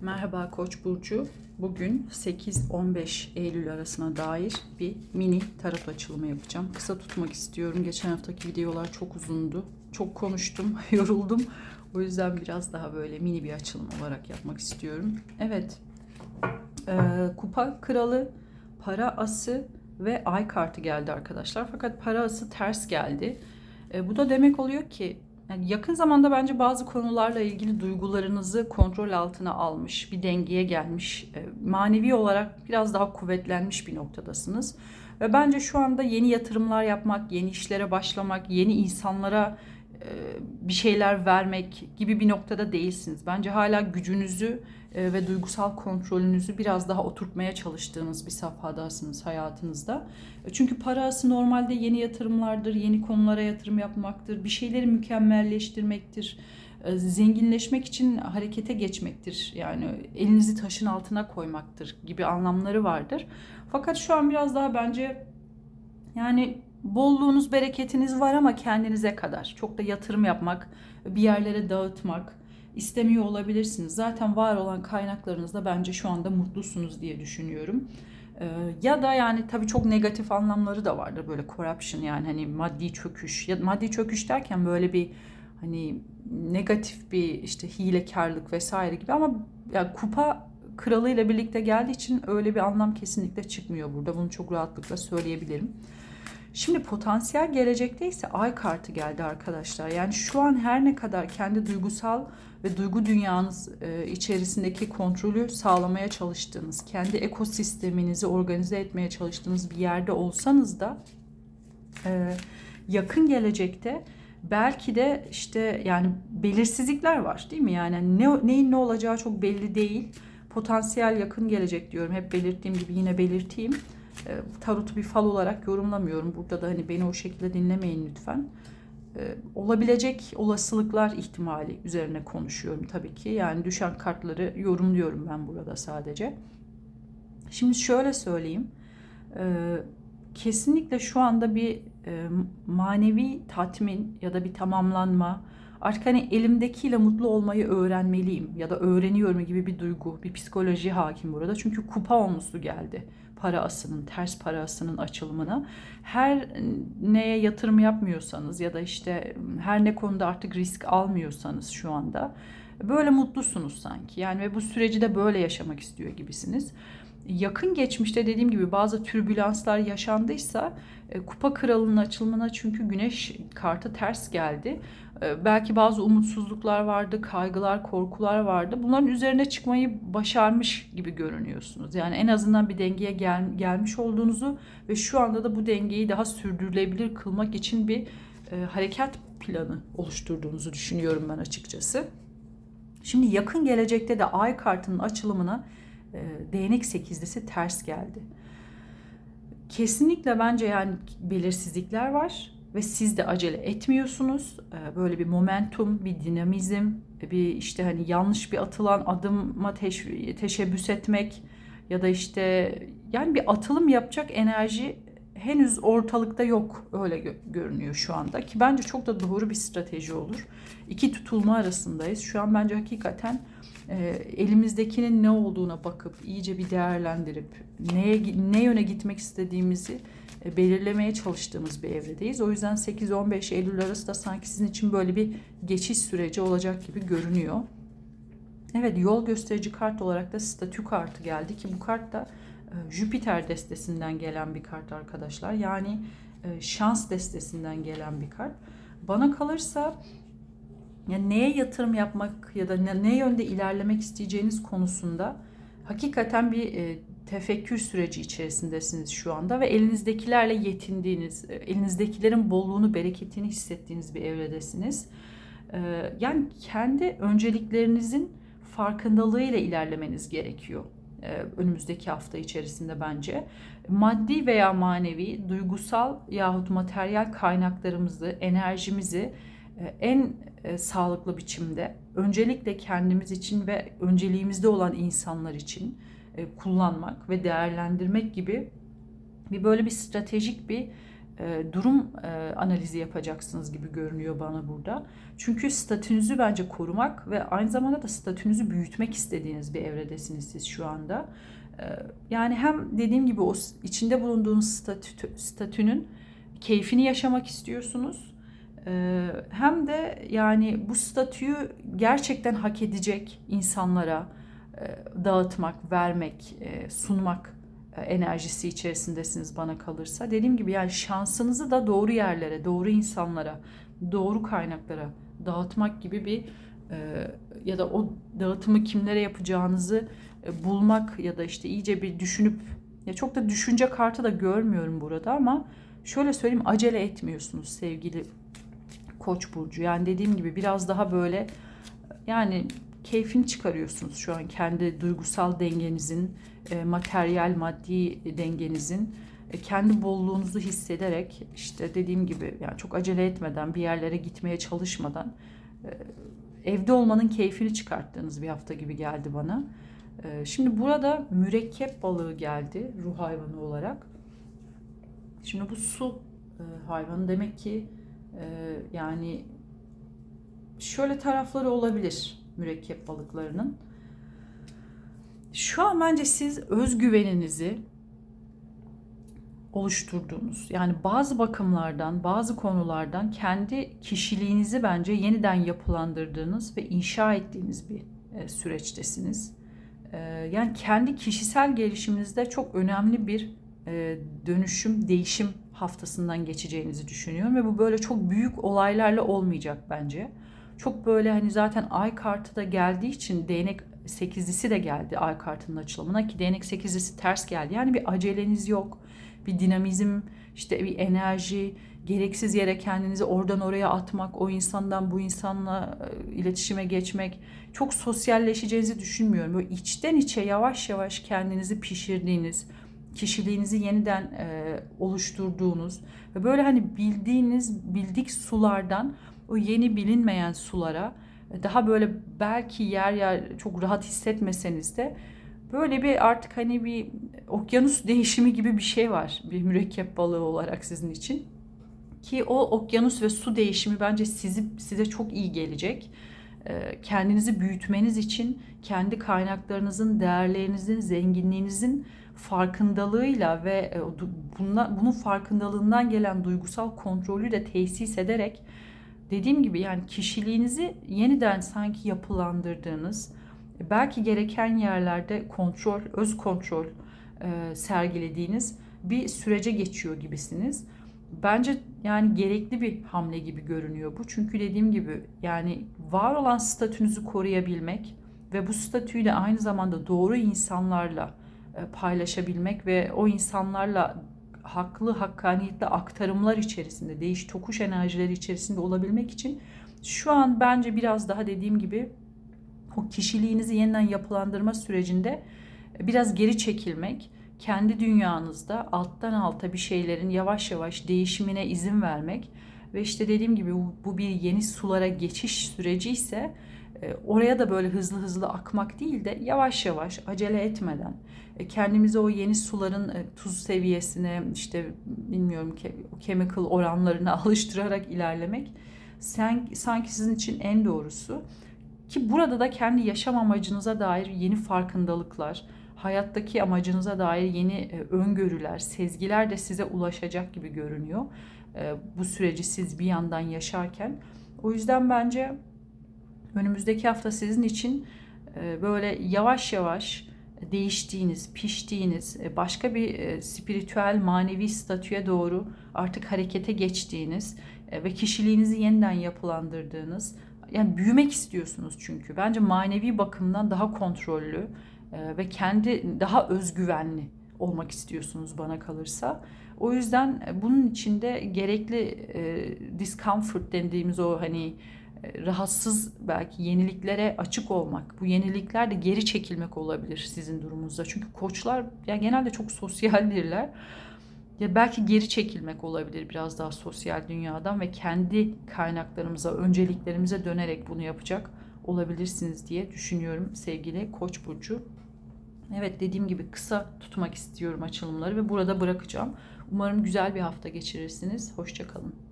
Merhaba Koç burcu. Bugün 8-15 Eylül arasına dair bir mini tarot açılımı yapacağım. Kısa tutmak istiyorum. Geçen haftaki videolar çok uzundu. Çok konuştum, yoruldum. O yüzden biraz daha böyle mini bir açılım olarak yapmak istiyorum. Evet. Ee, kupa kralı, para ası ve ay kartı geldi arkadaşlar. Fakat para ası ters geldi. Ee, bu da demek oluyor ki yani yakın zamanda bence bazı konularla ilgili duygularınızı kontrol altına almış, bir dengeye gelmiş, e, manevi olarak biraz daha kuvvetlenmiş bir noktadasınız. Ve bence şu anda yeni yatırımlar yapmak, yeni işlere başlamak, yeni insanlara e, bir şeyler vermek gibi bir noktada değilsiniz. Bence hala gücünüzü ve duygusal kontrolünüzü biraz daha oturtmaya çalıştığınız bir safhadasınız hayatınızda. E, Çünkü parası normalde yeni yatırımlardır, yeni konulara yatırım yapmaktır, bir şeyleri mükemmelleştirmektir, e, zenginleşmek için harekete geçmektir. Yani elinizi taşın altına koymaktır gibi anlamları vardır. Fakat şu an biraz daha bence yani bolluğunuz, bereketiniz var ama kendinize kadar. Çok da yatırım yapmak, bir yerlere dağıtmak istemiyor olabilirsiniz. Zaten var olan kaynaklarınızda bence şu anda mutlusunuz diye düşünüyorum. Ee, ya da yani tabii çok negatif anlamları da vardır böyle corruption yani hani maddi çöküş. Ya maddi çöküş derken böyle bir hani negatif bir işte hilekarlık vesaire gibi ama ya kupa kralıyla birlikte geldiği için öyle bir anlam kesinlikle çıkmıyor burada. Bunu çok rahatlıkla söyleyebilirim. Şimdi potansiyel gelecekte ise ay kartı geldi arkadaşlar. Yani şu an her ne kadar kendi duygusal ve duygu dünyanız e, içerisindeki kontrolü sağlamaya çalıştığınız, kendi ekosisteminizi organize etmeye çalıştığınız bir yerde olsanız da e, yakın gelecekte belki de işte yani belirsizlikler var değil mi? Yani ne, neyin ne olacağı çok belli değil. Potansiyel yakın gelecek diyorum. Hep belirttiğim gibi yine belirteyim. E, tarotu bir fal olarak yorumlamıyorum. Burada da hani beni o şekilde dinlemeyin lütfen. E, olabilecek olasılıklar ihtimali üzerine konuşuyorum tabii ki. Yani düşen kartları yorumluyorum ben burada sadece. Şimdi şöyle söyleyeyim. E, kesinlikle şu anda bir e, manevi tatmin ya da bir tamamlanma, artık hani elimdekiyle mutlu olmayı öğrenmeliyim ya da öğreniyorum gibi bir duygu, bir psikoloji hakim burada. Çünkü kupa olmuştu geldi para asının, ters para asının açılımına. Her neye yatırım yapmıyorsanız ya da işte her ne konuda artık risk almıyorsanız şu anda böyle mutlusunuz sanki. Yani ve bu süreci de böyle yaşamak istiyor gibisiniz yakın geçmişte dediğim gibi bazı türbülanslar yaşandıysa e, kupa kralının açılımına çünkü güneş kartı ters geldi. E, belki bazı umutsuzluklar vardı, kaygılar, korkular vardı. Bunların üzerine çıkmayı başarmış gibi görünüyorsunuz. Yani en azından bir dengeye gel, gelmiş olduğunuzu ve şu anda da bu dengeyi daha sürdürülebilir kılmak için bir e, harekat planı oluşturduğunuzu düşünüyorum ben açıkçası. Şimdi yakın gelecekte de ay kartının açılımına e, değnek sekizlisi ters geldi. Kesinlikle bence yani belirsizlikler var ve siz de acele etmiyorsunuz. E, böyle bir momentum, bir dinamizm, bir işte hani yanlış bir atılan adıma teş- teşebbüs etmek ya da işte yani bir atılım yapacak enerji henüz ortalıkta yok öyle gö- görünüyor şu anda ki bence çok da doğru bir strateji olur. İki tutulma arasındayız. Şu an bence hakikaten e, elimizdekinin ne olduğuna bakıp iyice bir değerlendirip neye ne yöne gitmek istediğimizi e, belirlemeye çalıştığımız bir evredeyiz. O yüzden 8-15 Eylül arası da sanki sizin için böyle bir geçiş süreci olacak gibi görünüyor. Evet yol gösterici kart olarak da statü kartı geldi ki bu kart da Jüpiter destesinden gelen bir kart arkadaşlar. Yani e, şans destesinden gelen bir kart. Bana kalırsa yani neye yatırım yapmak ya da ne, yönde ilerlemek isteyeceğiniz konusunda hakikaten bir e, tefekkür süreci içerisindesiniz şu anda ve elinizdekilerle yetindiğiniz, e, elinizdekilerin bolluğunu, bereketini hissettiğiniz bir evredesiniz. E, yani kendi önceliklerinizin farkındalığıyla ilerlemeniz gerekiyor e, önümüzdeki hafta içerisinde bence. Maddi veya manevi, duygusal yahut materyal kaynaklarımızı, enerjimizi e, en e, sağlıklı biçimde öncelikle kendimiz için ve önceliğimizde olan insanlar için e, kullanmak ve değerlendirmek gibi bir böyle bir stratejik bir e, durum e, analizi yapacaksınız gibi görünüyor bana burada. Çünkü statünüzü bence korumak ve aynı zamanda da statünüzü büyütmek istediğiniz bir evredesiniz siz şu anda. E, yani hem dediğim gibi o içinde bulunduğunuz statü, statünün keyfini yaşamak istiyorsunuz. Hem de yani bu statüyü gerçekten hak edecek insanlara dağıtmak, vermek, sunmak enerjisi içerisindesiniz bana kalırsa. Dediğim gibi yani şansınızı da doğru yerlere, doğru insanlara, doğru kaynaklara dağıtmak gibi bir e, ya da o dağıtımı kimlere yapacağınızı e, bulmak ya da işte iyice bir düşünüp ya çok da düşünce kartı da görmüyorum burada ama şöyle söyleyeyim acele etmiyorsunuz sevgili Koç burcu. Yani dediğim gibi biraz daha böyle yani keyfini çıkarıyorsunuz şu an kendi duygusal dengenizin, e, materyal maddi dengenizin e, kendi bolluğunuzu hissederek işte dediğim gibi yani çok acele etmeden bir yerlere gitmeye çalışmadan e, evde olmanın keyfini çıkarttığınız bir hafta gibi geldi bana. Şimdi burada mürekkep balığı geldi ruh hayvanı olarak. Şimdi bu su hayvanı demek ki yani şöyle tarafları olabilir mürekkep balıklarının. Şu an bence siz özgüveninizi oluşturduğunuz yani bazı bakımlardan, bazı konulardan kendi kişiliğinizi bence yeniden yapılandırdığınız ve inşa ettiğiniz bir e, süreçtesiniz. E, yani kendi kişisel gelişiminizde çok önemli bir e, dönüşüm, değişim haftasından geçeceğinizi düşünüyorum ve bu böyle çok büyük olaylarla olmayacak bence. Çok böyle hani zaten ay kartı da geldiği için değnek sekizlisi de geldi ay kartının açılımına ki değnek sekizlisi ters geldi. Yani bir aceleniz yok. Bir dinamizm, işte bir enerji, gereksiz yere kendinizi oradan oraya atmak, o insandan bu insanla e, iletişime geçmek çok sosyalleşeceğinizi düşünmüyorum. Böyle içten içe yavaş yavaş kendinizi pişirdiğiniz, kişiliğinizi yeniden e, oluşturduğunuz ve böyle hani bildiğiniz bildik sulardan o yeni bilinmeyen sulara e, daha böyle belki yer yer çok rahat hissetmeseniz de böyle bir artık hani bir okyanus değişimi gibi bir şey var bir mürekkep balığı olarak sizin için ki o okyanus ve su değişimi bence sizi size çok iyi gelecek. E, Kendinizi büyütmeniz için kendi kaynaklarınızın, değerlerinizin, zenginliğinizin farkındalığıyla ve e, bunun farkındalığından gelen duygusal kontrolü de tesis ederek dediğim gibi yani kişiliğinizi yeniden sanki yapılandırdığınız, belki gereken yerlerde kontrol, öz kontrol e, sergilediğiniz bir sürece geçiyor gibisiniz. Bence yani gerekli bir hamle gibi görünüyor bu. Çünkü dediğim gibi yani var olan statünüzü koruyabilmek ve bu statüyü de aynı zamanda doğru insanlarla e, paylaşabilmek ve o insanlarla haklı, hakkaniyetli aktarımlar içerisinde, değiş tokuş enerjileri içerisinde olabilmek için şu an bence biraz daha dediğim gibi o kişiliğinizi yeniden yapılandırma sürecinde biraz geri çekilmek, kendi dünyanızda alttan alta bir şeylerin yavaş yavaş değişimine izin vermek ve işte dediğim gibi bu, bir yeni sulara geçiş süreci ise e, oraya da böyle hızlı hızlı akmak değil de yavaş yavaş acele etmeden e, kendimizi o yeni suların e, tuz seviyesine işte bilmiyorum o chemical oranlarına alıştırarak ilerlemek sanki sizin için en doğrusu. Ki burada da kendi yaşam amacınıza dair yeni farkındalıklar, hayattaki amacınıza dair yeni e, öngörüler, sezgiler de size ulaşacak gibi görünüyor. Bu süreci siz bir yandan yaşarken. O yüzden bence önümüzdeki hafta sizin için e, böyle yavaş yavaş değiştiğiniz, piştiğiniz, e, başka bir e, spiritüel, manevi statüye doğru artık harekete geçtiğiniz ve kişiliğinizi yeniden yapılandırdığınız, yani büyümek istiyorsunuz çünkü. Bence manevi bakımdan daha kontrollü ve kendi daha özgüvenli olmak istiyorsunuz bana kalırsa. O yüzden bunun içinde gerekli e, discomfort dediğimiz o hani rahatsız belki yeniliklere açık olmak. Bu yenilikler de geri çekilmek olabilir sizin durumunuzda. Çünkü koçlar ya genelde çok sosyaldirler. Ya belki geri çekilmek olabilir biraz daha sosyal dünyadan ve kendi kaynaklarımıza, önceliklerimize dönerek bunu yapacak olabilirsiniz diye düşünüyorum sevgili Koç burcu. Evet dediğim gibi kısa tutmak istiyorum açılımları ve burada bırakacağım. Umarım güzel bir hafta geçirirsiniz. Hoşçakalın.